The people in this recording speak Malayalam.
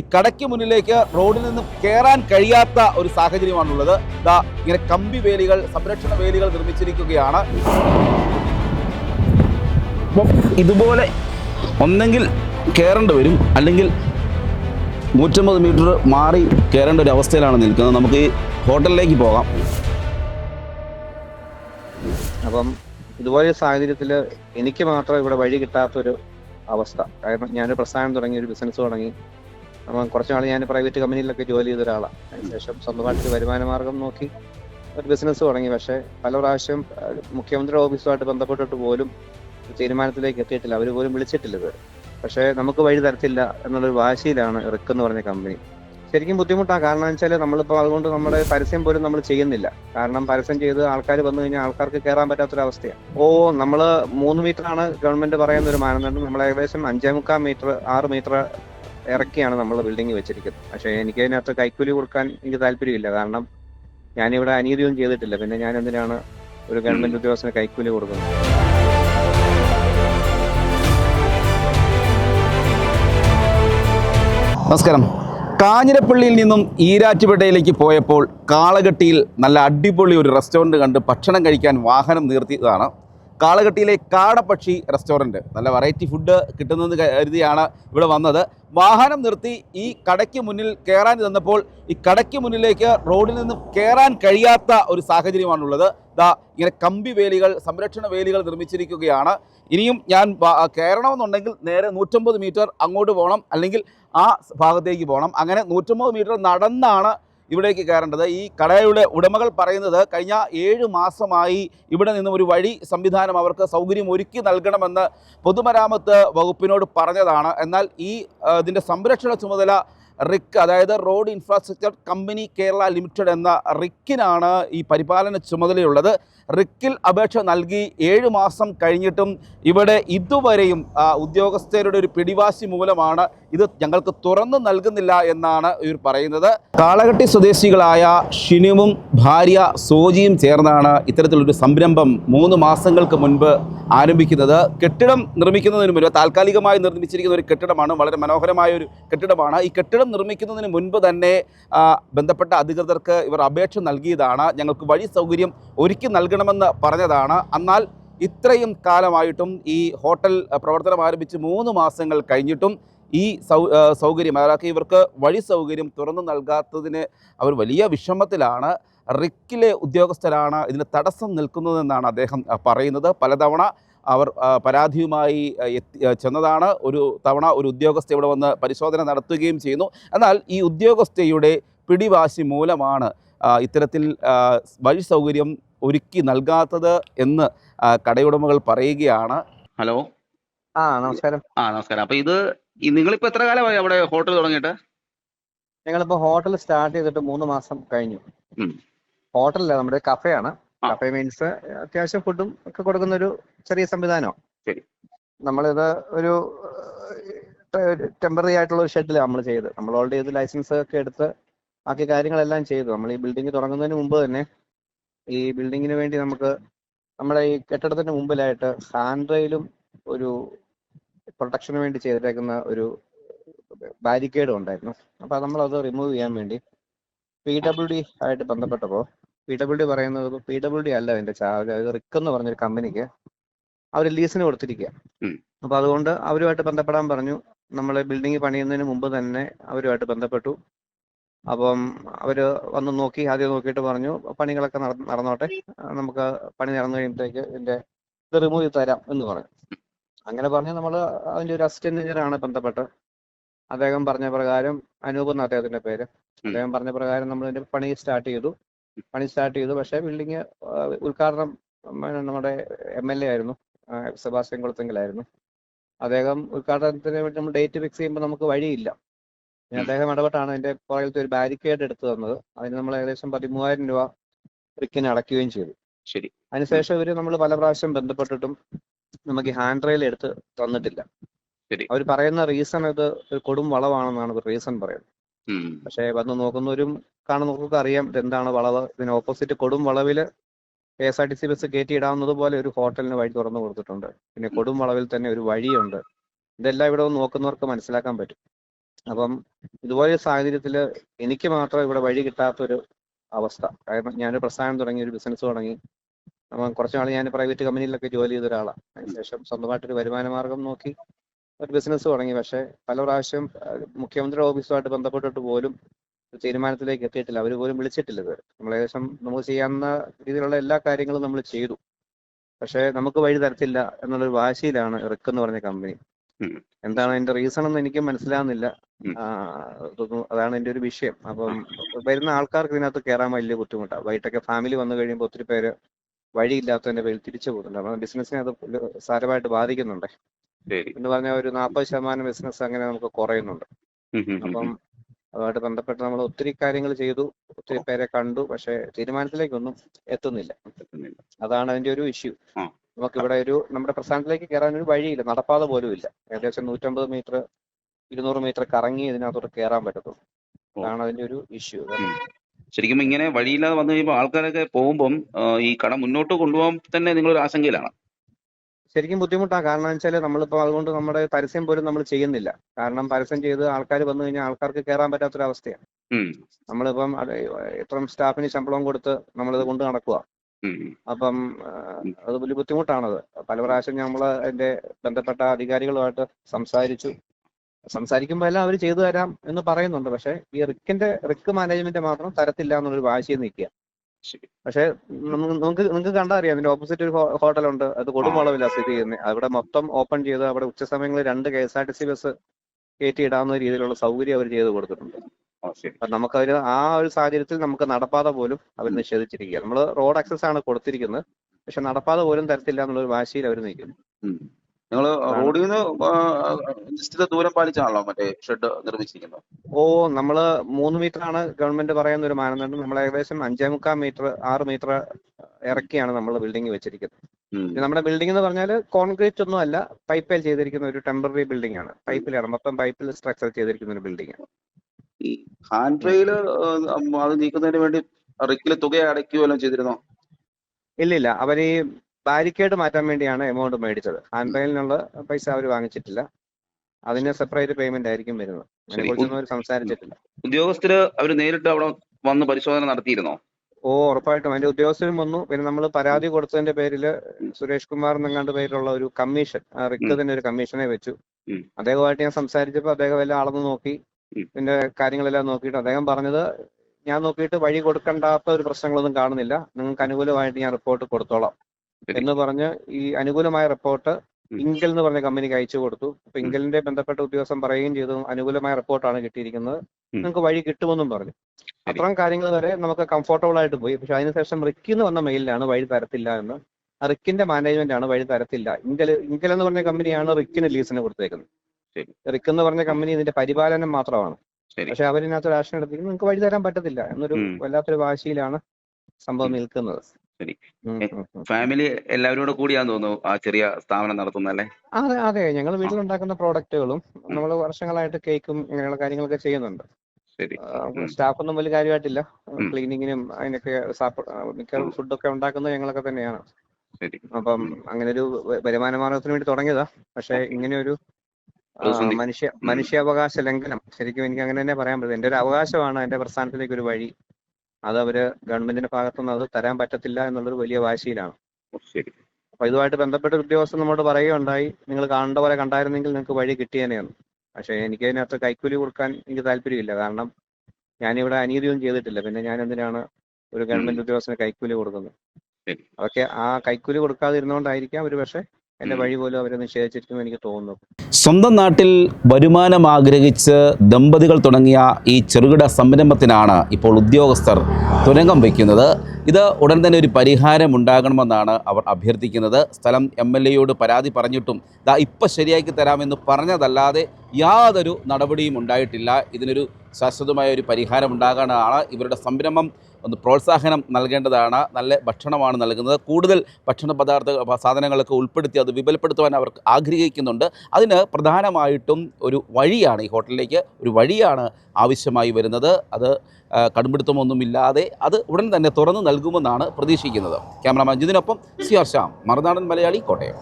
ഈ കടയ്ക്ക് മുന്നിലേക്ക് റോഡിൽ നിന്നും കയറാൻ കഴിയാത്ത ഒരു സാഹചര്യമാണുള്ളത്. ഇതാ ഇങ്ങനെ കമ്പി വേലികൾ സംരക്ഷണ വേലികൾ നിർമ്മിച്ചിരിക്കുകയാണ്. അപ്പം ഇതുപോലെ ഒന്നെങ്കിൽ കയറേണ്ടി വരും അല്ലെങ്കിൽ നൂറ്റമ്പത് മീറ്റർ മാറി കയറേണ്ട ഒരു അവസ്ഥയിലാണ് നിൽക്കുന്നത്. നമുക്ക് ഈ ഹോട്ടലിലേക്ക് പോകാം. അപ്പം ഇതുപോലെ സാഹചര്യത്തിൽ എനിക്ക് മാത്രം ഇവിടെ വഴി കിട്ടാത്തൊരു അവസ്ഥ. കാരണം ഞാനൊരു പ്രസ്ഥാനം തുടങ്ങി ഒരു ബിസിനസ് തുടങ്ങി. അപ്പം കുറച്ച് നാൾ ഞാൻ പ്രൈവറ്റ് കമ്പനിയിലൊക്കെ ജോലി ചെയ്ത ഒരാളാണ് അതിനുശേഷം സ്വന്തമായിട്ട് വരുമാന മാർഗം നോക്കി ഒരു ബിസിനസ് തുടങ്ങി. പക്ഷേ പല പ്രാവശ്യം മുഖ്യമന്ത്രിയുടെ മുഖ്യമന്ത്രി ഓഫീസുമായിട്ട് ബന്ധപ്പെട്ടിട്ട് പോലും തീരുമാനത്തിലേക്ക് എത്തിയിട്ടില്ല. അവർ പോലും വിളിച്ചിട്ടില്ല ഇത് പക്ഷേ നമുക്ക് വഴി തരത്തില്ല എന്നുള്ളൊരു വാശിയിലാണ് റിക്ക് എന്ന് പറഞ്ഞ കമ്പനി ശരിക്കും ബുദ്ധിമുട്ടാണ്. കാരണം വെച്ചാൽ നമ്മളിപ്പോൾ അതുകൊണ്ട് നമ്മുടെ പരസ്യം പോലും നമ്മൾ ചെയ്യുന്നില്ല. കാരണം പരസ്യം ചെയ്ത് ആൾക്കാർ വന്നു കഴിഞ്ഞാൽ ആൾക്കാർക്ക് കയറാൻ പറ്റാത്തൊരവസ്ഥയാണ്. ഓ നമ്മൾ മൂന്ന് മീറ്ററാണ് ഗവൺമെന്റ് പറയുന്ന ഒരു മാനദണ്ഡം. നമ്മൾ ഏകദേശം അഞ്ചേ മുക്കാൽ മീറ്റർ ആറ് മീറ്റർ ഇറക്കിയാണ് നമ്മൾ ബിൽഡിംഗ് വെച്ചിരിക്കുന്നത്. പക്ഷേ എനിക്ക് അതിനകത്ത് കൈക്കൂലി കൊടുക്കാൻ എനിക്ക് താല്പര്യമില്ല. കാരണം ഞാനിവിടെ അനീതിയൊന്നും ചെയ്തിട്ടില്ല. പിന്നെ ഞാൻ എന്തിനാണ് ഒരു ഗവൺമെന്റ് ഉദ്യോഗസ്ഥന് കൈക്കൂലി കൊടുക്കുന്നത്? നമസ്കാരം. കാഞ്ഞിരപ്പള്ളിയിൽ നിന്നും ഈരാറ്റുപേട്ടയിലേക്ക് പോയപ്പോൾ കാളകെട്ടിയിൽ നല്ല അടിപൊളി ഒരു റെസ്റ്റോറന്റ് കണ്ട് ഭക്ഷണം കഴിക്കാൻ വാഹനം നിർത്തിയതാണ് കാളകെട്ടിയിലെ കാടപ്പക്ഷി റെസ്റ്റോറന്റ് നല്ല വെറൈറ്റി ഫുഡ് കിട്ടുന്നെന്ന് കരുതിയാണ് ഇവിടെ വന്നത്. വാഹനം നിർത്തി ഈ കടയ്ക്ക് മുന്നിൽ കയറാൻ ചെന്നപ്പോൾ ഈ കടയ്ക്ക് മുന്നിലേക്ക് റോഡിൽ നിന്ന് കയറാൻ കഴിയാത്ത ഒരു സാഹചര്യമാണുള്ളത്. ദാ ഇങ്ങനെ കമ്പി വേലികൾ സംരക്ഷണ വേലികൾ നിർമ്മിച്ചിരിക്കുകയാണ്. ഇനിയും ഞാൻ കയറണമെന്നുണ്ടെങ്കിൽ നേരെ നൂറ്റമ്പത് മീറ്റർ അങ്ങോട്ട് പോകണം അല്ലെങ്കിൽ ആ ഭാഗത്തേക്ക് പോകണം അങ്ങനെ നൂറ്റമ്പത് മീറ്റർ നടന്നാണ് ഇവിടേക്ക് കയറേണ്ടത്. ഈ കടയുടെ ഉടമകൾ പറയുന്നത് കഴിഞ്ഞ ഏഴ് മാസമായി ഇവിടെ നിന്നും ഒരു വഴി സംവിധാനം അവർക്ക് സൗകര്യം ഒരുക്കി നൽകണമെന്ന് പൊതുമരാമത്ത് വകുപ്പിനോട് പറഞ്ഞതാണ്. എന്നാൽ ഈ ഇതിന്റെ സംരക്ഷണ ചുമതല റിക്ക് അതായത് road infrastructure company Kerala limited എന്ന റിക്കിനാണ് ഈ പരിപാലന ചുമതലയുള്ളത്. റിക്കിൽ അപേക്ഷ നൽകി ഏഴ് മാസം കഴിഞ്ഞിട്ടും ഇവിടെ ഇതുവരെയും ഉദ്യോഗസ്ഥരുടെ ഒരു പിടിവാശി മൂലമാണ് ഇത് ഞങ്ങൾക്ക് തുറന്നു നൽകുന്നില്ല എന്നാണ് ഇവർ പറയുന്നത്. കാളകട്ടി സ്വദേശികളായ ഷിനുവും ഭാര്യ സോജിയും ചേർന്നാണ് ഇത്തരത്തിലൊരു സംരംഭം മൂന്ന് മാസങ്ങൾക്ക് മുൻപ് ആരംഭിക്കുന്നത്. കെട്ടിടം നിർമ്മിക്കുന്നതിന് മുൻപ് താൽക്കാലികമായി നിർമ്മിച്ചിരിക്കുന്ന ഒരു കെട്ടിടമാണ് വളരെ മനോഹരമായ ഒരു കെട്ടിടമാണ്. ഈ കെട്ടിടം നിർമ്മിക്കുന്നതിന് മുൻപ് തന്നെ ബന്ധപ്പെട്ട അധികൃതർക്ക് ഇവർ അപേക്ഷ നൽകിയതാണ്. ഞങ്ങൾക്ക് വഴി സൗകര്യം ഒരുക്കി നൽകണമെന്ന് പറഞ്ഞതാണ്. എന്നാൽ ഇത്രയും കാലമായിട്ടും ഈ ഹോട്ടൽ പ്രവർത്തനം ആരംഭിച്ച് മൂന്ന് മാസങ്ങൾ കഴിഞ്ഞിട്ടും ഈ സൗ സൗകര്യം അതായത് ഇവർക്ക് വഴി സൗകര്യം തുറന്നു നൽകാത്തതിന് അവർ വലിയ വിഷമത്തിലാണ്. റിക്കിലെ ഉദ്യോഗസ്ഥരാണ് ഇതിന് തടസ്സം നിൽക്കുന്നതെന്നാണ് അദ്ദേഹം പറയുന്നത്. പലതവണ അവർ പരാതിയുമായി എത്തി ചെന്നതാണ്. ഒരു തവണ ഒരു ഉദ്യോഗസ്ഥ ഇവിടെ വന്ന് പരിശോധന നടത്തുകയും ചെയ്യുന്നു. എന്നാൽ ഈ ഉദ്യോഗസ്ഥയുടെ പിടിവാശി മൂലമാണ് ഇത്തരത്തിൽ വഴി സൗകര്യം ഒരുക്കി നൽകാത്തത് എന്ന് കടയുടമകൾ പറയുകയാണ്. ഹലോ? ആ നമസ്കാരം. ആ നമസ്കാരം. അപ്പൊ ഇത് നിങ്ങൾ നിങ്ങളിപ്പോ എത്ര കാലമായി അവിടെ ഹോട്ടൽ തുടങ്ങിയിട്ട്? ഞങ്ങളിപ്പോ ഹോട്ടൽ സ്റ്റാർട്ട് ചെയ്തിട്ട് മൂന്ന് മാസം കഴിഞ്ഞു. ഹോട്ടലല്ല നമ്മുടെ കഫയാണ്. കഫേ മീൻസ് അത്യാവശ്യം ഫുഡും ഒക്കെ കൊടുക്കുന്ന ഒരു ചെറിയ സംവിധാനമാണ് ശരി. നമ്മളിത് ഒരു ടെമ്പററി ആയിട്ടുള്ള ഒരു ഷെഡിലാണ് നമ്മൾ ചെയ്ത് നമ്മൾ ഓൾറെഡി ഇത് ലൈസൻസ് ഒക്കെ എടുത്ത് ബാക്കി കാര്യങ്ങളെല്ലാം ചെയ്തു. നമ്മൾ ഈ ബിൽഡിംഗ് തുടങ്ങുന്നതിന് മുമ്പ് തന്നെ ഈ ബിൽഡിങ്ങിന് വേണ്ടി നമുക്ക് നമ്മുടെ ഈ കെട്ടിടത്തിന് മുമ്പിലായിട്ട് ഹാൻഡ് റെയിലും ഒരു പ്രൊട്ടക്ഷന് വേണ്ടി ചെയ്തേക്കുന്ന ഒരു ബാരിക്കേഡും ഉണ്ടായിരുന്നു. അപ്പൊ നമ്മളത് റിമൂവ് ചെയ്യാൻ വേണ്ടി പി ഡബ്ല്യു ഡി ആയിട്ട് ബന്ധപ്പെട്ടപ്പോൾ പി ഡബ്ല്യു ഡി പറയുന്നത് പി ഡബ്ല്യു ഡി അല്ല അതിന്റെ ചാർജ് അത് റിക്ക് എന്ന് പറഞ്ഞൊരു കമ്പനിക്ക് അവർ ലീസിന് കൊടുത്തിരിക്കുക അപ്പോൾ അപ്പൊ അതുകൊണ്ട് അവരുമായിട്ട് ബന്ധപ്പെടാൻ പറഞ്ഞു. നമ്മൾ ബിൽഡിംഗ് പണിയുന്നതിന് മുമ്പ് തന്നെ അവരുമായിട്ട് ബന്ധപ്പെട്ടു. അപ്പം അവർ വന്ന് നോക്കി ആദ്യം നോക്കിയിട്ട് പറഞ്ഞു പണികളൊക്കെ നട- നടന്നോട്ടെ. നമുക്ക് പണി നടന്നു കഴിയുമ്പോഴത്തേക്ക് ഇതിന്റെ ഇത് റിമൂവ് ചെയ്ത് തരാം എന്ന് പറഞ്ഞു. അങ്ങനെ പറഞ്ഞ് നമ്മൾ അതിന്റെ ഒരു അസിസ്റ്റന്റ് എഞ്ചിനീയറാണ് ബന്ധപ്പെട്ട്. അദ്ദേഹം പറഞ്ഞ പ്രകാരം അനൂപ് എന്ന അദ്ദേഹത്തിന്റെ പേര്. അദ്ദേഹം പറഞ്ഞ പ്രകാരം നമ്മൾ ഇതിന്റെ പണി സ്റ്റാർട്ട് ചെയ്തു. പണി സ്റ്റാർട്ട് ചെയ്തു. പക്ഷേ ബിൽഡിങ് ഉദ്ഘാടനം നമ്മുടെ എം എൽ എ ആയിരുന്നു. സെബാസ്റ്റ്യൻ കുളത്തെങ്കിലായിരുന്നു. അദ്ദേഹം ഉദ്ഘാടനത്തിന് വേണ്ടി നമ്മൾ ഡേറ്റ് ഫിക്സ് ചെയ്യുമ്പോൾ നമുക്ക് വഴിയില്ല. പിന്നെ. അദ്ദേഹം ഇടപെട്ടാണ് അതിന്റെ പുറകിലത്തെ ഒരു ബാരിക്കേഡ് എടുത്തു തന്നത്. അതിന് നമ്മൾ ഏകദേശം പതിമൂവായിരം രൂപ റിക്കിന് അടയ്ക്കുകയും ചെയ്തു. ശരി. അതിനുശേഷം ഇവർ നമ്മൾ പല പ്രാവശ്യം ബന്ധപ്പെട്ടിട്ടും നമുക്ക് ഹാൻഡ് റെയിൽ എടുത്ത് തന്നിട്ടില്ല. ശരി. അവർ പറയുന്ന റീസൺ ഇത് ഒരു കൊടും വളവാണെന്നാണ് ഒരു റീസൺ പറയുന്നത്. പക്ഷെ വന്ന് നോക്കുന്നവരും കാണുന്നവർക്കൊക്കെ അറിയാം ഇതെന്താണ് വളവ്. ഇതിന് ഓപ്പോസിറ്റ് കൊടും വളവിൽ K S R T C bus കയറ്റി ഇടാവുന്നത് പോലെ ഒരു ഹോട്ടലിന് വഴി തുറന്നു കൊടുത്തിട്ടുണ്ട്. പിന്നെ കൊടും വളവിൽ തന്നെ ഒരു വഴിയുണ്ട്. ഇതെല്ലാം ഇവിടെ നോക്കുന്നവർക്ക് മനസ്സിലാക്കാൻ പറ്റും. അപ്പം ഇതുപോലെ സാഹചര്യത്തിൽ എനിക്ക് മാത്രം ഇവിടെ വഴി കിട്ടാത്തൊരു അവസ്ഥ. കാരണം ഞാനൊരു പ്രസ്ഥാനം തുടങ്ങി ഒരു ബിസിനസ് തുടങ്ങി. അപ്പം കുറച്ച് നാൾ ഞാൻ പ്രൈവറ്റ് കമ്പനിയിലൊക്കെ ജോലി ചെയ്ത ഒരാളാണ് അതിനുശേഷം സ്വന്തമായിട്ടൊരു വരുമാന മാർഗം നോക്കി ഒരു ബിസിനസ് തുടങ്ങി. പക്ഷേ പല പ്രാവശ്യം മുഖ്യമന്ത്രിയുടെ ഓഫീസുമായിട്ട് ബന്ധപ്പെട്ടിട്ട് പോലും തീരുമാനത്തിലേക്ക് എത്തിയിട്ടില്ല. അവർ പോലും വിളിച്ചിട്ടില്ല ഇതുവരെ. നമ്മൾ ഏകദേശം നമുക്ക് ചെയ്യാവുന്ന രീതിയിലുള്ള എല്ലാ കാര്യങ്ങളും നമ്മൾ ചെയ്തു. പക്ഷേ നമുക്ക് വഴി തരത്തില്ല എന്നുള്ളൊരു വാശിയിലാണ് റിക്ക് എന്ന് പറഞ്ഞ കമ്പനി. എന്താണ് അതിന്റെ റീസൺ എന്ന് എനിക്ക് ഇതൊന്നും അതാണ് എന്റെ ഒരു വിഷയം. അപ്പം വരുന്ന ആൾക്കാർക്ക് ഇതിനകത്ത് കയറാൻ വലിയ ബുദ്ധിമുട്ടാണ് വൈകിട്ടൊക്കെ ഫാമിലി വന്നു കഴിയുമ്പോൾ ഒത്തിരി പേര് വഴിയില്ലാത്തതിന്റെ പേരിൽ തിരിച്ചു പോകുന്നുണ്ട് അപ്പം ബിസിനസ്സിനെ അത് സാരമായിട്ട് ബാധിക്കുന്നുണ്ട്. എന്ന് പറഞ്ഞാൽ ഒരു നാൽപ്പത് ശതമാനം ബിസിനസ് അങ്ങനെ നമുക്ക് കുറയുന്നുണ്ട്. അപ്പം അതുമായിട്ട് ബന്ധപ്പെട്ട് നമ്മൾ ഒത്തിരി കാര്യങ്ങൾ ചെയ്തു. ഒത്തിരി പേരെ കണ്ടു. പക്ഷെ തീരുമാനത്തിലേക്കൊന്നും എത്തുന്നില്ല. അതാണ് അതിന്റെ ഒരു ഇഷ്യൂ. നമുക്ക് ഇവിടെ ഒരു നമ്മുടെ പ്രസ്ഥാനത്തിലേക്ക് കയറാൻ ഒരു വഴിയില്ല. നടപ്പാത പോലും ഇല്ല. ഏകദേശം നൂറ്റമ്പത് മീറ്റർ ഇരുന്നൂറ് മീറ്റർ കറങ്ങി ഇതിനകത്തോട്ട് കയറാൻ പറ്റത്തുള്ളൂ. അതാണ് അതിന്റെ ഒരു ഇഷ്യൂ. ശരിക്കും ഇങ്ങനെ വഴിയില്ലാതെ വന്നു കഴിയുമ്പോൾ ആൾക്കാരൊക്കെ പോകുമ്പം ഈ കട മുന്നോട്ട് കൊണ്ടുപോകാൻ തന്നെ നിങ്ങൾ ഒരു ആശങ്കയിലാണ്. ശരിക്കും ബുദ്ധിമുട്ടാണ്. കാരണം വെച്ചാൽ നമ്മളിപ്പോൾ അതുകൊണ്ട് നമ്മുടെ പരസ്യം പോലും നമ്മൾ ചെയ്യുന്നില്ല. കാരണം പരസ്യം ചെയ്ത് ആൾക്കാർ വന്നു കഴിഞ്ഞാൽ ആൾക്കാർക്ക് കയറാൻ പറ്റാത്തൊരവസ്ഥയാണ്. നമ്മളിപ്പം ഇത്രയും സ്റ്റാഫിന് ശമ്പളം കൊടുത്ത് നമ്മളിത് കൊണ്ട് നടക്കുക അപ്പം അത് വലിയ ബുദ്ധിമുട്ടാണത്. പല പ്രാവശ്യം നമ്മൾ അതിന്റെ ബന്ധപ്പെട്ട അധികാരികളുമായിട്ട് സംസാരിച്ചു. സംസാരിക്കുമ്പോൾ എല്ലാം അവർ ചെയ്തു തരാം എന്ന് പറയുന്നുണ്ട്. പക്ഷെ ഈ റിക്കിന്റെ റിക്ക് മാനേജ്മെന്റ് മാത്രം തരത്തില്ല എന്നുള്ളൊരു വാശിയിൽ നിൽക്കുക. പക്ഷെ നമുക്ക് നിങ്ങൾക്ക് കണ്ടാ അറിയാം. അതിന്റെ ഓപ്പോസിറ്റ് ഒരു ഹോട്ടലുണ്ട്. അത് കൊടുമുളവില്ല സ്ഥിതി ചെയ്യുന്നത് അവിടെ മൊത്തം ഓപ്പൺ ചെയ്ത് അവിടെ ഉച്ച സമയങ്ങളിൽ രണ്ട് K S R T C bus കയറ്റി ഇടാവുന്ന രീതിയിലുള്ള സൗകര്യം അവർ ചെയ്ത് കൊടുത്തിട്ടുണ്ട്. ആ നമുക്ക് അപ്പൊ ആ ഒരു സാഹചര്യത്തിൽ നമുക്ക് നടപ്പാത പോലും അവർ നിഷേധിച്ചിരിക്കുക നമ്മൾ റോഡ് ആക്സസ് ആണ് കൊടുത്തിരിക്കുന്നത്. പക്ഷെ നടപ്പാത പോലും തരത്തില്ല എന്നുള്ളൊരു വാശിയിൽ അവർ നിൽക്കുന്നു. നിങ്ങൾ റോഡിൽ നിന്ന് നിശ്ചിത ദൂരം പാലിച്ചാണല്ലോ മറ്റേ ഷെഡ് നിർമ്മിച്ചിരിക്കുന്നത്? ഓ നമ്മൾ മൂന്ന് മീറ്റർ ആണ് ഗവൺമെന്റ് പറയുന്ന ഒരു മാനദണ്ഡം. നമ്മൾ ഏകദേശം അഞ്ചേ മുക്കാൽ മീറ്റർ ആറ് മീറ്റർ ഇറക്കിയാണ് നമ്മൾ ബിൽഡിംഗ് വെച്ചിരിക്കുന്നത്. നമ്മുടെ ബിൽഡിംഗ് എന്ന് പറഞ്ഞാൽ കോൺക്രീറ്റ് ഒന്നും അല്ല പൈപ്പിൽ ചെയ്തിരിക്കുന്ന ഒരു ടെമ്പററി ബിൽഡിംഗ് ആണ്. പൈപ്പിലാണ് മൊത്തം പൈപ്പിൽ സ്ട്രക്ചർ ചെയ്തിരിക്കുന്ന ഒരു ബിൽഡിംഗ് ആണ്. ഈ ഹാൻഡ് റെയിൽ അത് നീക്കുന്നതിന് വേണ്ടി റിക്കിൽ തുക അടയ്ക്കുകയല്ലോ ചെയ്തിരുന്നോ? ഇല്ല ഇല്ല അവർ ഈ ബാരിക്കേഡ് മാറ്റാൻ വേണ്ടിയാണ് എമൗണ്ട് മേടിച്ചത്. ഹാൻഡ് റെയിലിനുള്ള പൈസ അവർ വാങ്ങിച്ചിട്ടില്ല. അതിന് സെപ്പറേറ്റ് പേയ്മെന്റ് ആയിരിക്കും വരുന്നത്. അതിനെക്കുറിച്ചൊന്നും അവർ സംസാരിച്ചിട്ടില്ല. ഉദ്യോഗസ്ഥര് അവർ നേരിട്ട് അവിടെ വന്ന് പരിശോധന നടത്തിയിരുന്നോ? ഓ ഉറപ്പായിട്ടും. അതിന്റെ ഉദ്യോഗസ്ഥരും വന്നു. പിന്നെ നമ്മൾ പരാതി കൊടുത്തതിന്റെ പേരിൽ സുരേഷ് കുമാർ എന്നെങ്ങാണ്ട് പേരിലുള്ള ഒരു കമ്മീഷൻ റിക്ക് തന്നെ ഒരു കമ്മീഷനെ വെച്ചു. അദ്ദേഹവുമായിട്ട് അദ്ദേഹമായിട്ട് ഞാൻ സംസാരിച്ചപ്പോൾ അദ്ദേഹം എല്ലാം അളന്ന് നോക്കി. പിന്നെ കാര്യങ്ങളെല്ലാം നോക്കിയിട്ട് അദ്ദേഹം പറഞ്ഞത് ഞാൻ നോക്കിയിട്ട് വഴി കൊടുക്കണ്ടാത്ത ഒരു പ്രശ്നങ്ങളൊന്നും കാണുന്നില്ല. നിങ്ങൾക്ക് അനുകൂലമായിട്ട് ഞാൻ റിപ്പോർട്ട് കൊടുത്തോളാം എന്ന് പറഞ്ഞ് ഈ അനുകൂലമായ റിപ്പോർട്ട് ഇംഗൽ ഇങ്കൽ എന്ന് പറഞ്ഞ കമ്പനിക്ക് അയച്ചു കൊടുത്തു. അപ്പൊ ഇങ്കലിന്റെ ബന്ധപ്പെട്ട ഉദ്യോഗസ്ഥൻ പറയുകയും ചെയ്തു അനുകൂലമായ റിപ്പോർട്ടാണ് കിട്ടിയിരിക്കുന്നത്. നിങ്ങൾക്ക് വഴി കിട്ടുമെന്നും പറഞ്ഞു. അത്രയും കാര്യങ്ങൾ വരെ നമുക്ക് കംഫോർട്ടബിൾ ആയിട്ട് പോയി. പക്ഷെ അതിനുശേഷം റിക്കിന്ന് വന്ന മെയിലാണ് വഴി തരത്തില്ല എന്ന്. റിക്കിന്റെ മാനേജ്മെന്റ് ആണ് വഴി തരത്തില്ല. ഇങ്കൽ ഇങ്കൽ എന്ന് പറഞ്ഞ കമ്പനിയാണ് റിക്കിന് ലീസിന് കൊടുത്തേക്കുന്നത്. റിക്ക് എന്ന് പറഞ്ഞ കമ്പനി ഇതിന്റെ പരിപാലനം മാത്രമാണ്. പക്ഷെ അവരിനകത്ത് ഒരു ആക്ഷൻ എടുത്തിരിക്കുന്നു. നിങ്ങൾക്ക് വഴി തരാൻ പറ്റത്തില്ല എന്നൊരു. വല്ലാത്തൊരു വാശിയിലാണ് സംഭവം നിൽക്കുന്നത്. ശരി. ഫാമിലി എല്ലാവരും കൂടെ കൂടിയാന്ന് തോന്നുന്നു ആ ചെറിയ സ്ഥാപനം നടത്തുന്നല്ലേ അതെ അതെ. ഞങ്ങൾ വീട്ടിലുണ്ടാക്കുന്ന പ്രോഡക്റ്റുകളും നമ്മൾ വർഷങ്ങളായിട്ട് കേക്കും ഇങ്ങനെയുള്ള കാര്യങ്ങളൊക്കെ ചെയ്യുന്നുണ്ട്. സ്റ്റാഫ് ഒന്നും വലിയ കാര്യമായിട്ടില്ല. ക്ലീനിങ്ങിനും അതിനൊക്കെ മിക്ക ഫുഡ് ഫുഡൊക്കെ ഉണ്ടാക്കുന്നത് ഞങ്ങളൊക്കെ തന്നെയാണ്. അപ്പം അങ്ങനെ ഒരു വരുമാന മാർഗത്തിന് വേണ്ടി തുടങ്ങിയതാ. പക്ഷെ ഇങ്ങനെ ഒരു. മനുഷ്യ മനുഷ്യാവകാശ ലംഘനം. ശരിക്കും എനിക്ക് അങ്ങനെ തന്നെ പറയാൻ പറ്റും എന്റെ ഒരു അവകാശമാണ് എന്റെ പ്രസ്ഥാനത്തിലേക്ക് ഒരു വഴി. അത് അവർ ഗവൺമെന്റിന്റെ ഭാഗത്തുനിന്ന് അത് തരാൻ പറ്റത്തില്ല എന്നുള്ളൊരു വലിയ വാശിയിലാണ്. അപ്പൊ ഇതുമായിട്ട് ബന്ധപ്പെട്ട ഉദ്യോഗസ്ഥർ നമ്മോട് പറയുകയുണ്ടായി നിങ്ങൾ കാണേണ്ട പോലെ കണ്ടായിരുന്നെങ്കിൽ നിങ്ങൾക്ക് വഴി കിട്ടിയേനെയെന്ന്. പക്ഷേ എനിക്ക് അതിനകത്ത് കൈക്കൂലി കൊടുക്കാൻ എനിക്ക് താല്പര്യമില്ല. കാരണം ഞാനിവിടെ അനീതിയൊന്നും ചെയ്തിട്ടില്ല. പിന്നെ ഞാൻ എന്തിനാണ് ഒരു ഗവൺമെന്റ് ഉദ്യോഗസ്ഥന് കൈക്കൂലി കൊടുക്കുന്നത്. അതൊക്കെ ആ കൈക്കൂലി കൊടുക്കാതിരുന്നോണ്ടായിരിക്കാം ഒരു പക്ഷേ എന്റെ വഴി പോലും അവരെ നിഷേധിച്ചിരിക്കും എനിക്ക് തോന്നുന്നു. സ്വന്തം നാട്ടിൽ വരുമാനം ആഗ്രഹിച്ച് ദമ്പതികൾ തുടങ്ങിയ ഈ ചെറുകിട സംരംഭത്തിനാണ് ഇപ്പോൾ ഉദ്യോഗസ്ഥർ തുരങ്കം വയ്ക്കുന്നത്. ഇത് ഉടൻ തന്നെ ഒരു പരിഹാരം ഉണ്ടാകണമെന്നാണ് അവർ അഭ്യർത്ഥിക്കുന്നത്. സ്ഥലം എം എൽ എയോട് പരാതി പറഞ്ഞിട്ടും ദാ ഇപ്പം ശരിയാക്കി തരാമെന്ന് പറഞ്ഞതല്ലാതെ യാതൊരു നടപടിയും ഉണ്ടായിട്ടില്ല. ഇതിനൊരു ശാശ്വതമായ ഒരു പരിഹാരം ഉണ്ടാകാനാണ് ഇവരുടെ സംരംഭം. ഒന്ന് പ്രോത്സാഹനം നൽകേണ്ടതാണ് നല്ല ഭക്ഷണമാണ് നൽകുന്നത്. കൂടുതൽ ഭക്ഷണ പദാർത്ഥ സാധനങ്ങളൊക്കെ ഉൾപ്പെടുത്തി അത് വിപുലപ്പെടുത്തുവാൻ അവർ ആഗ്രഹിക്കുന്നുണ്ട്. അതിന് പ്രധാനമായിട്ടും ഒരു വഴിയാണ് ഈ ഹോട്ടലിലേക്ക് ഒരു വഴിയാണ് ആവശ്യമായി വരുന്നത്. അത് കടുംപിടുത്തമൊന്നുമില്ലാതെ അത് ഉടൻ തന്നെ തുറന്നു നൽകുമെന്നാണ് പ്രതീക്ഷിക്കുന്നത്. ക്യാമറമാൻ ജിതിനൊപ്പം സി ആർ ശ്യാം മറുനാടൻ മലയാളി കോട്ടയം.